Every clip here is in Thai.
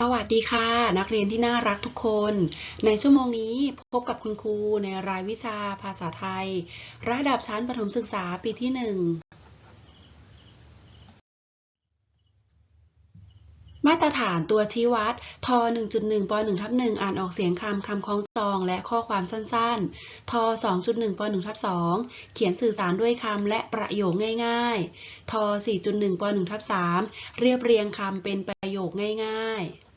สวัสดีค่ะ นักเรียนที่น่ารักทุกคน ในชั่วโมงนี้พบกับคุณครูในรายวิชาภาษาไทย ระดับชั้นประถมศึกษาปีที่หนึ่งมาตรฐานตัวชี้วัดท1.1ป .1 ทับ1อ่านออกเสียงคำคำคล้องจอง และข้อความสั้นๆท2.1ป .1 ทับ2เขียนสื่อสารด้วยคำและประโยคง่าย ๆท4.1ป .1 ทับ3เรียบเรียงคำเป็นประโยคง่าย ๆ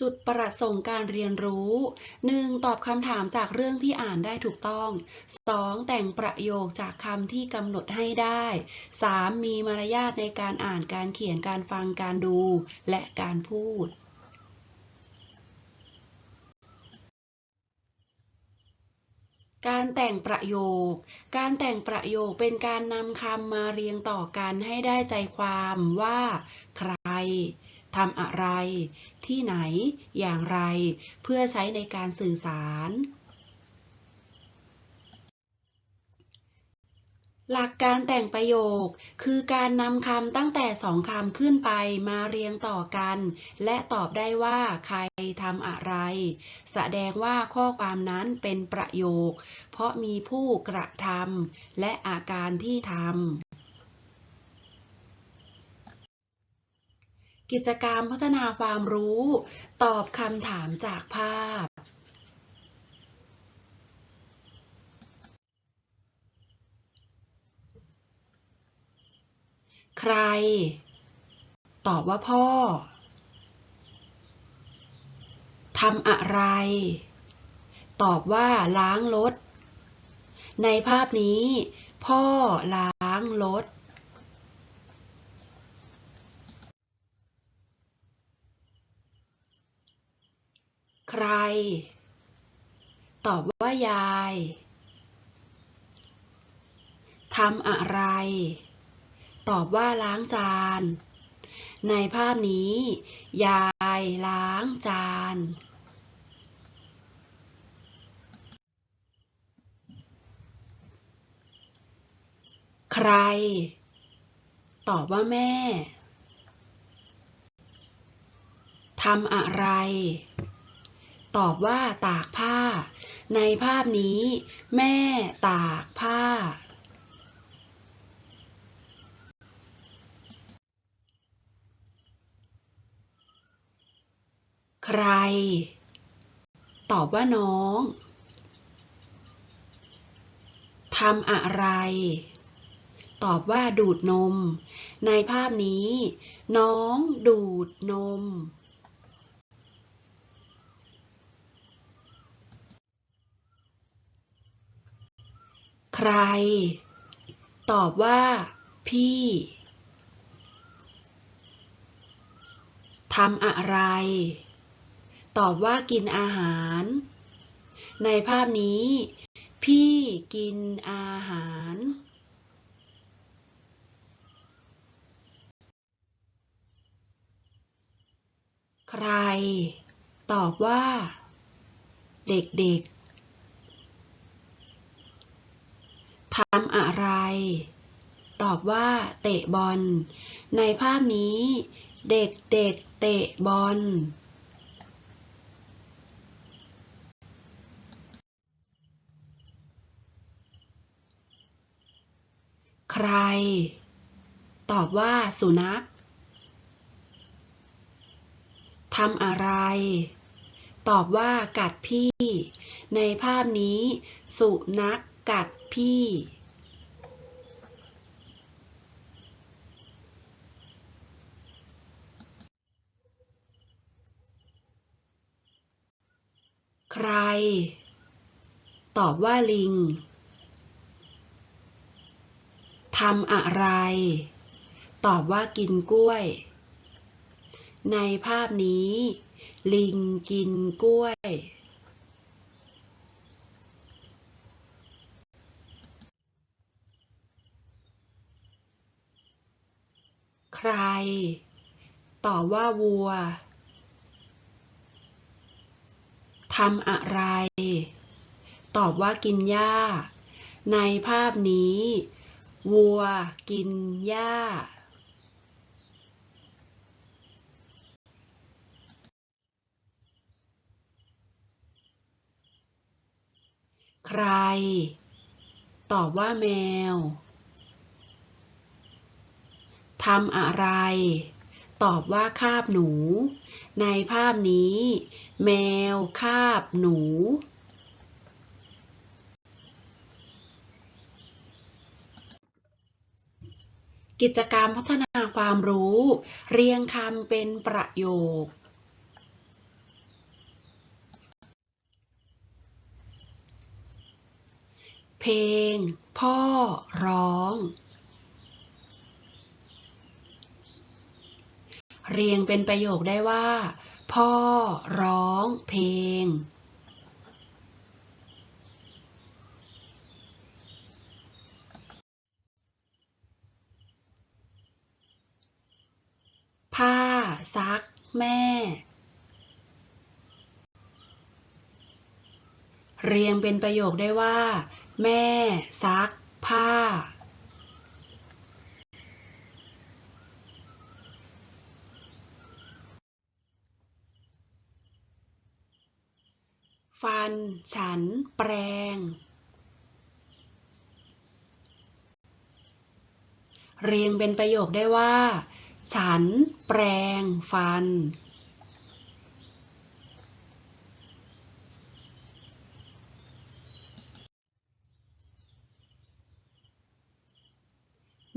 จุดประสงค์การเรียนรู้ 1. ตอบคำถามจากเรื่องที่อ่านได้ถูกต้อง 2. แต่งประโยคจากคำที่กำหนดให้ได้ 3. มีมารยาทในการอ่านการเขียนการฟังการดู และการพูดการแต่งประโยค การแต่งประโยคเป็นการนำคำมาเรียงต่อกันให้ได้ใจความว่า ใคร ทำอะไร ที่ไหน อย่างไร เพื่อใช้ในการสื่อสาร หลักการแต่งประโยค คือการนำคำตั้งแต่สองคำขึ้นไปมาเรียงต่อกัน และตอบได้ว่าใครทำอะไร แสดงว่าข้อความนั้นเป็นประโยค เพราะมีผู้กระทำและอาการที่ทำ กิจกรรมพัฒนาความรู้ ตอบคำถามจากภาพ ใคร ตอบว่าพ่อ ทำอะไร ตอบว่าล้างรถ ในภาพนี้ พ่อล้างรถ ร ตอบว่ายาย ทำอะไร ตอบว่าล้างจาน ในภาพนี้ ยายล้างจาน ใคร ตอบว่าแม่ทำอะไร ตอบว่าตากผ้า ในภาพนี้ แม่ตากผ้า ใคร ตอบว่าน้องทำอะไร ตอบว่าดูดนม ในภาพนี้ น้องดูดนม ร ตอบว่า พี่ ทำอะไร ตอบว่ากินอาหาร ในภาพนี้ พี่กินอาหาร ใคร ตอบว่า เด็กๆ ทำอะไร ตอบว่าเตะบอล ในภาพนี้ เด็กๆเตะบอล ใคร ตอบว่าสุนัขทำอะไร ตอบว่ากัดพี่ ในภาพนี้ สุนัขกัดพี่ ใคร ตอบว่าลิงทำอะไร ตอบว่ากินกล้วย ในภาพนี้ ลิงกินกล้วย ใคร ตอบว่าวัว ทำอะไร ตอบว่ากินหญ้า ในภาพนี้ วัวกินหญ้า ใคร ตอบว่าแมว ทำอะไร ตอบว่าคาบหนู ในภาพนี้ แมวคาบหนู กิจกรรมพัฒนาความรู้ เรียงคำเป็นประโยค เพลง พ่อร้อง เรียงเป็นประโยคได้ว่า พ่อร้องเพลง ผ้าซักแม่ เรียงเป็นประโยคได้ว่า แม่ ซัก ผ้า ฟัน ฉัน แปรง เรียงเป็นประโยคได้ว่า ฉัน แปรง ฟัน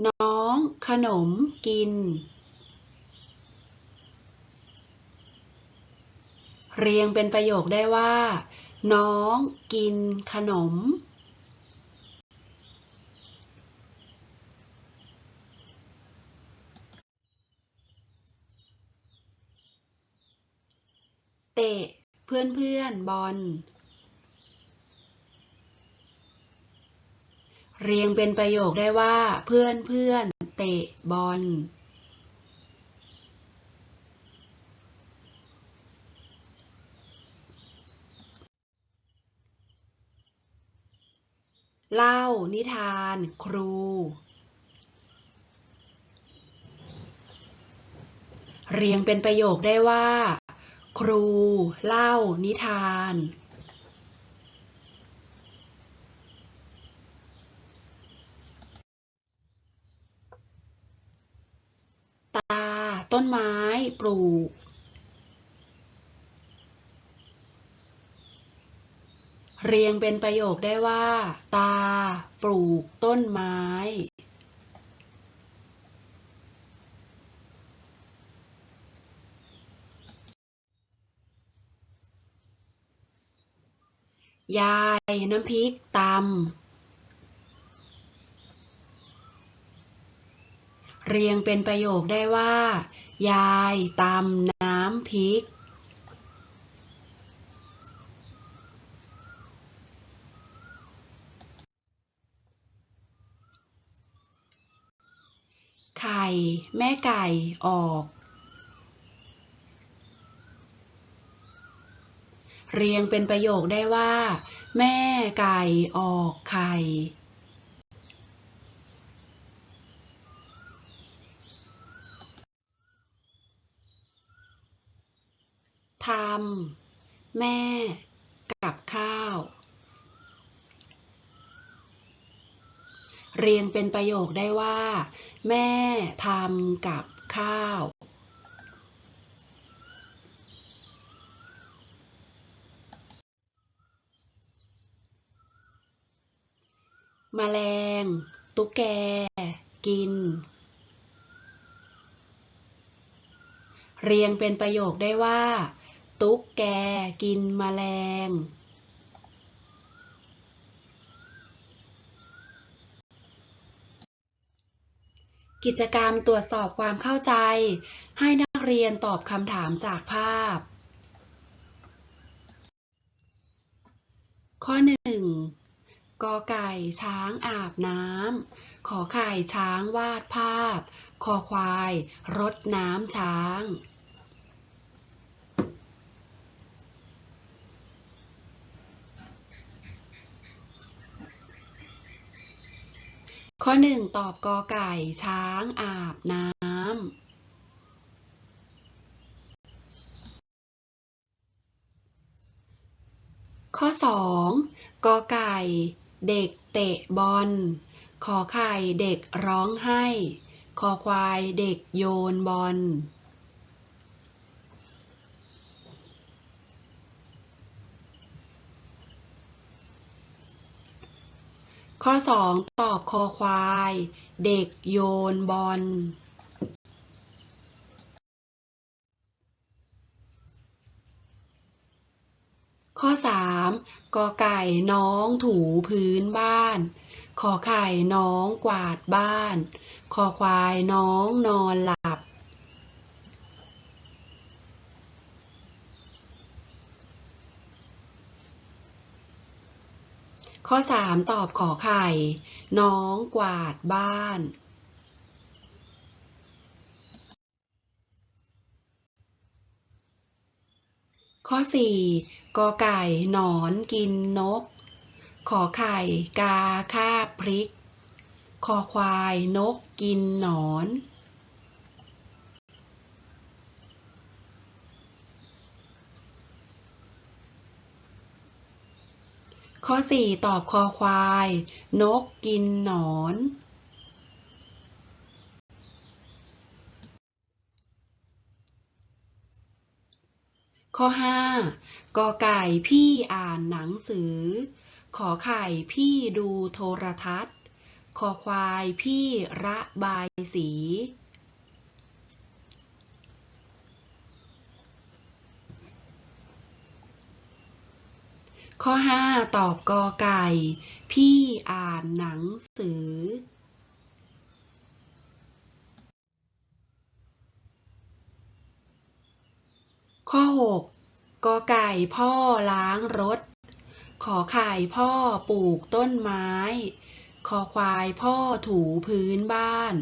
น้องขนมกิน เรียงเป็นประโยคได้ว่า น้องกินขนม เตะเพื่อนเพื่อนๆบอล เรียงเป็นประโยคได้ว่า เพื่อนเพื่อนเตะบอล เล่า นิทาน ครู เรียงเป็นประโยคได้ว่า ครู เล่า นิทาน ตา ต้นไม้ปลูก เรียงเป็นประโยคได้ว่า ตา ปลูกต้นไม้ ยายน้ำพริกตำเรียงเป็นประโยคได้ว่า ยายตำน้ำพริก ไข่แม่ไก่ออก เรียงเป็นประโยคได้ว่า แม่ไก่ออกไข่ ทำแม่ กับข้าว เรียงเป็นประโยคได้ว่า แม่ทำกับข้าวแมลง ตุ๊กแก กินเรียงเป็นประโยคได้ว่า ตุ๊กแกกินแมลง กิจกรรมตรวจสอบความเข้าใจ ให้นักเรียนตอบคำถามจากภาพ ข้อ 1 กอไก่ช้างอาบน้ำขอไข่ช้างวาดภาพ คอควายรดน้ำช้าง ข้อ 1 ตอบกอไก่ ช้างอาบน้ำ ข้อ 2 กอไก่ เด็กเตะบอล ขอไข่เด็กร้องไห้ คอควายเด็กโยนบอล ข้อ 2 อบคอควาย เด็กโยนบอลข้อ 3 กอไก่น้องถูพื้นบ้าน ขอไข่น้องกวาดบ้าน ขอควายน้องนอนหลับ ข้อ 3 ตอบขอไข่ น้องกวาดบ้าน ข้อ 4กอไก่หนอนกินนก ขอไข่ กาคาบพริก คอควายนกกินหนอน ข้อ 4 ตอบคอควาย นกกินหนอน ข้อ 5กอไก่พี่อ่านหนังสือ ขอไข่พี่ดูโทรทัศน์ คอควายพี่ระบายสี ข้อ 5 ตอบกอไก่ พี่อ่านหนังสือ ข้อ 6 กอไก่พ่อล้างรถ ขอไข่พ่อปลูกต้นไม้คอควายพ่อถูพื้นบ้าน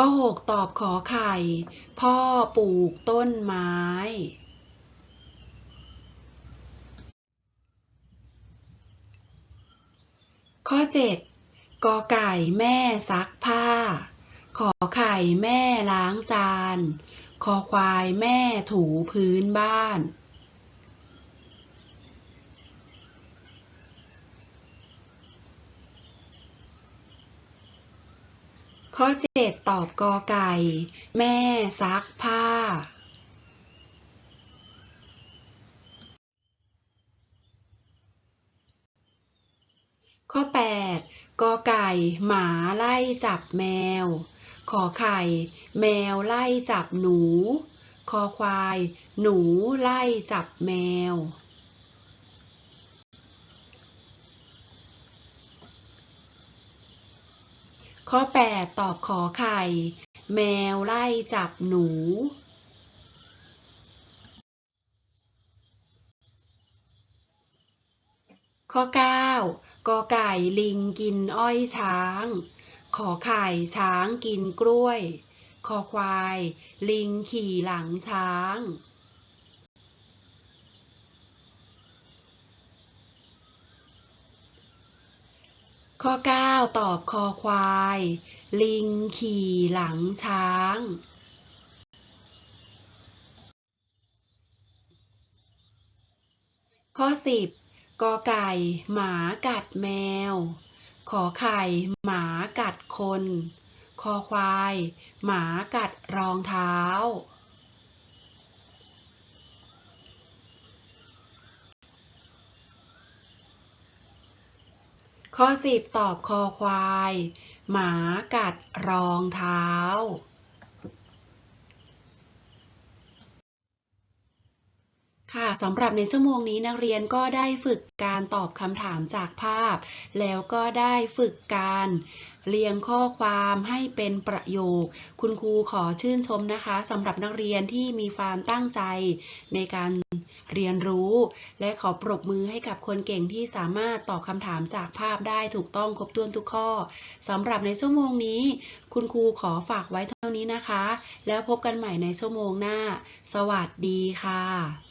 ข้อ 6 ตอบขอไข่ พ่อปลูกต้นไม้ ข้อ 7 กอไก่แม่ซักผ้า ขอไข่แม่ล้างจาน คอควายแม่ถูพื้นบ้าน ข้อ 7 ตอบกอไก่ แม่ซักผ้า ข้อ 8 กอไก่ หมาไล่จับแมว ขอไข่ แมวไล่จับหนู คอควาย หนูไล่จับแมว ข้อ 8 ตอบขอไข่ แมวไล่จับหนู ข้อ 9 กอไก่ลิงกินอ้อยช้าง ขอไข่ช้างกินกล้วย คอควาย ลิงขี่หลังช้าง ข้อ 9 ตอบคอควาย ลิงขี่หลังช้าง ข้อ 10 กอไก่ หมากัดแมว ขอไข่ หมากัดคน คอควาย หมากัดรองเท้า ข้อ10ตอบคอควาย หมากัดรองเท้า ค่ะสำหรับในชั่วโมงนี้นักเรียนก็ได้ฝึกการตอบคำถามจากภาพ แล้วก็ได้ฝึกการเรียงข้อความให้เป็นประโยค คุณครูขอชื่นชมนะคะสำหรับนักเรียนที่มีความตั้งใจในการ เรียนรู้ และขอปรบมือให้กับคนเก่งที่สามารถตอบคำถามจากภาพได้ถูกต้องครบถ้วนทุกข้อสำหรับในชั่วโมงนี้ คุณครูขอฝากไว้เท่านี้นะคะ แล้วพบกันใหม่ในชั่วโมงหน้า สวัสดีค่ะ